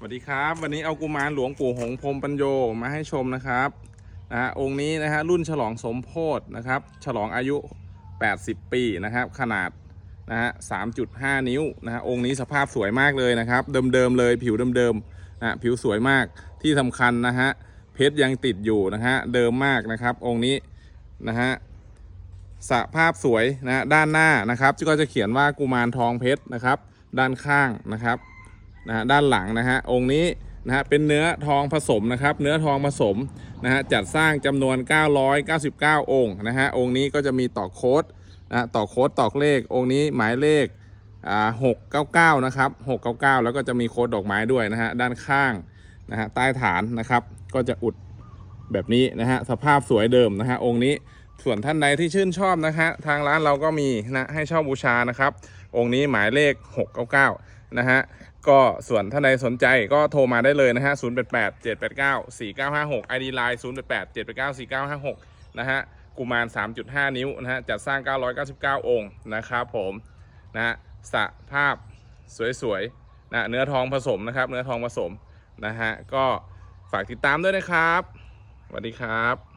สวัสดีครับ วันนี้เอากุมารหลวงปู่หงส์พรมปัญโยมาให้ชมนะครับนะฮะองค์นี้นะฮะรุ่นฉลองสมโพธนะครับ ฉลองอายุ 80 ปีนะครับ ขนาดนะฮะ3.5นิ้วนะฮะองค์นี้สภาพสวยมากเลยนะครับ เดิมๆเลยผิวเดิมๆนะผิวสวยมากที่สำคัญนะฮะเพชรยังติดอยู่นะฮะเดิมมากนะครับ องค์นี้นะฮะสภาพสวยนะฮะด้านหน้านะครับก็จะเขียนว่ากุมารทองเพชรนะครับ ด้านข้างนะครับ นะฮะด้านหลังนะฮะองค์นี้นะฮะเป็นเนื้อทองผสมนะครับ เนื้อทองผสมนะฮะจัดสร้างจำนวน 999 องค์นะฮะองค์นี้ก็จะมีต่อโค้ดนะฮะต่อโค้ดตอกเลข องค์นี้หมายเลขอ่า699นะครับ699แล้วก็จะมีโค้ดดอกไม้ด้วยนะฮะด้านข้างนะฮะใต้ฐานนะครับ ก็จะอุดแบบนี้นะฮะสภาพสวยเดิมนะฮะองค์นี้ส่วนท่านใดที่ชื่นชอบนะฮะทางร้านเราก็มีนะให้เช่าบูชานะครับ องค์นี้หมายเลข 699 นะฮะก็ส่วนท่านใดสนใจก็โทรมาได้เลยนะฮะ 088 789 4956 ID Line 088 789 4956 นะฮะ กุมาร 3.5 นิ้วนะฮะ จัดสร้าง 999 องค์นะครับผมนะฮะสะภาพสวยๆนะเนื้อทองผสมนะครับ เนื้อทองผสมนะฮะ ก็ฝากติดตามด้วยนะครับสวัสดีครับ